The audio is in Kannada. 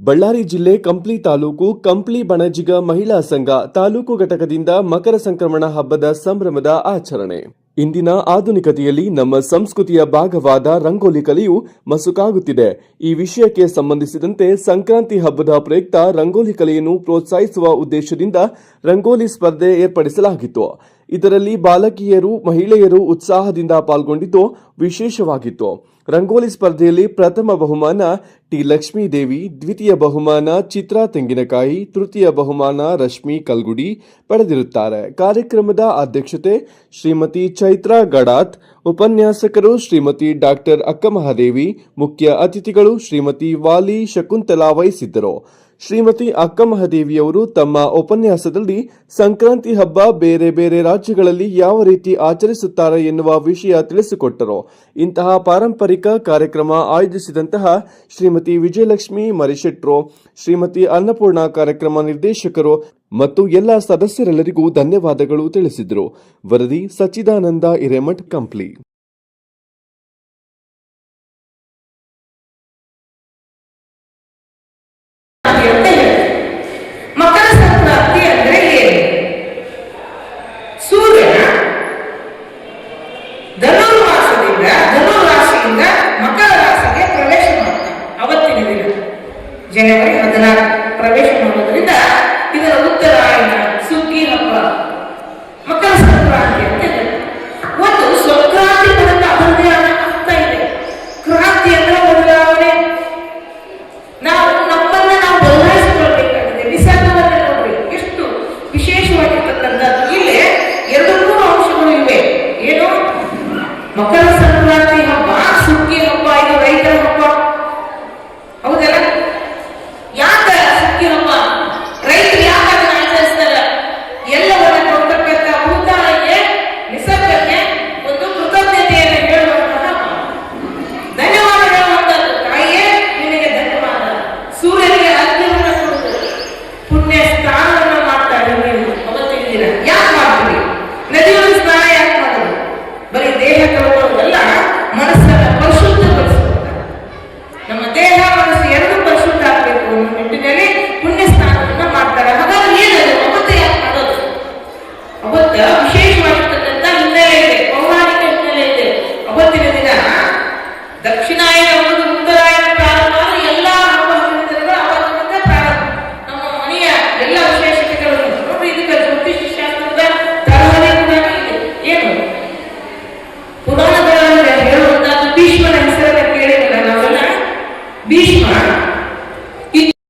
ಬಳ್ಳಾರಿ ಜಿಲ್ಲೆ ಕಂಪ್ಲಿ ತಾಲೂಕು ಕಂಪ್ಲಿ ಬಣಜಿಗ ಮಹಿಳಾ ಸಂಘ ತಾಲೂಕು ಘಟಕದಿಂದ ಮಕರ ಸಂಕ್ರಮಣ ಹಬ್ಬದ ಸಂಭ್ರಮದ ಆಚರಣೆ. ಇಂದಿನ ಆಧುನಿಕತೆಯಲ್ಲಿ ನಮ್ಮ ಸಂಸ್ಕೃತಿಯ ಭಾಗವಾದ ರಂಗೋಲಿ ಕಲೆಯು ಮಸುಕಾಗುತ್ತಿದೆ. ಈ ವಿಷಯಕ್ಕೆ ಸಂಬಂಧಿಸಿದಂತೆ ಸಂಕ್ರಾಂತಿ ಹಬ್ಬದ ಪ್ರಯುಕ್ತ ರಂಗೋಲಿ ಕಲೆಯನ್ನು ಪ್ರೋತ್ಸಾಹಿಸುವ ಉದ್ದೇಶದಿಂದ ರಂಗೋಲಿ ಸ್ಪರ್ಧೆ ಏರ್ಪಡಿಸಲಾಗಿತ್ತು. ಇದರಲ್ಲಿ ಬಾಲಕಿಯರು, ಮಹಿಳೆಯರು ಉತ್ಸಾಹದಿಂದ ಪಾಲ್ಗೊಂಡಿದ್ದು ವಿಶೇಷವಾಗಿತ್ತು. ರಂಗೋಲಿ ಸ್ಪರ್ಧೆಯಲ್ಲಿ ಪ್ರಥಮ ಬಹುಮಾನ ಟಿ ಲಕ್ಷ್ಮೀದೇವಿ, ದ್ವಿತೀಯ ಬಹುಮಾನ ಚಿತ್ರಾ ತೆಂಗಿನಕಾಯಿ, ತೃತೀಯ ಬಹುಮಾನ ರಶ್ಮಿ ಕಲ್ಗುಡಿ ಪಡೆದಿರುತ್ತಾರೆ. ಕಾರ್ಯಕ್ರಮದ ಅಧ್ಯಕ್ಷತೆ ಶ್ರೀಮತಿ ಚೈತ್ರಾ ಗಡಾತ್, ಉಪನ್ಯಾಸಕರು ಶ್ರೀಮತಿ ಡಾಕ್ಟರ್ ಅಕ್ಕಮಹಾದೇವಿ, ಮುಖ್ಯ ಅತಿಥಿಗಳು ಶ್ರೀಮತಿ ವಾಲಿ ಶಕುಂತಲಾ ವಹಿಸಿದ್ದರು. ಶ್ರೀಮತಿ ಅಕ್ಕಮಹಾದೇವಿಯವರು ತಮ್ಮ ಉಪನ್ಯಾಸದಲ್ಲಿ ಸಂಕ್ರಾಂತಿ ಹಬ್ಬ ಬೇರೆ ಬೇರೆ ರಾಜ್ಯಗಳಲ್ಲಿ ಯಾವ ರೀತಿ ಆಚರಿಸುತ್ತಾರೆ ಎನ್ನುವ ವಿಷಯ ತಿಳಿಸಿಕೊಟ್ಟರು. ಇಂತಹ ಪಾರಂಪರಿಕ ಕಾರ್ಯಕ್ರಮ ಆಯೋಜಿಸಿದಂತಹ ಶ್ರೀಮತಿ ವಿಜಯಲಕ್ಷ್ಮಿ ಮರಿಶೆಟ್ರು, ಶ್ರೀಮತಿ ಅನ್ನಪೂರ್ಣ ಕಾರ್ಯಕ್ರಮ ನಿರ್ದೇಶಕರು ಮತ್ತು ಎಲ್ಲ ಸದಸ್ಯರೆಲ್ಲರಿಗೂ ಧನ್ಯವಾದಗಳು ತಿಳಿಸಿದರು. ವರದಿ ಸಚ್ಚಿದಾನಂದ ಹಿರೇಮಠ್, ಕಂಪ್ಲಿ. ಇದರ ಪ್ರವೇಶ ಮಾಡೋದ್ರಿಂದ ಇದರ ಉತ್ತರ ಸುಗ್ಗಿಹಬ್ಬ ಮಕರ ಸಂಕ್ರಾಂತಿ ಅಂತ ಒಂದು ಸಂಕ್ರಾಂತಿ ಬಂದ ಅಭಿವೃದ್ಧಿ ಆಗ್ತಾ ಇದೆ. ಕ್ರಾಂತಿ ಅಂದ್ರೆ ಬದಲಾವಣೆ. ನಾವು ನಮ್ಮನ್ನ ನಾವು ಬದಲಾಯಿಸಿಕೊಳ್ಬೇಕಾಗಿದೆ. ನಿಸರ್ಗವನ್ನ ನೋಡ್ರಿ ಎಷ್ಟು ವಿಶೇಷವಾಗಿರ್ತಕ್ಕಂಥದ್ದು. ಇಲ್ಲಿ ಎರಡೂ ಅಂಶಗಳು ಇವೆ. ಏನು? ಮಕರ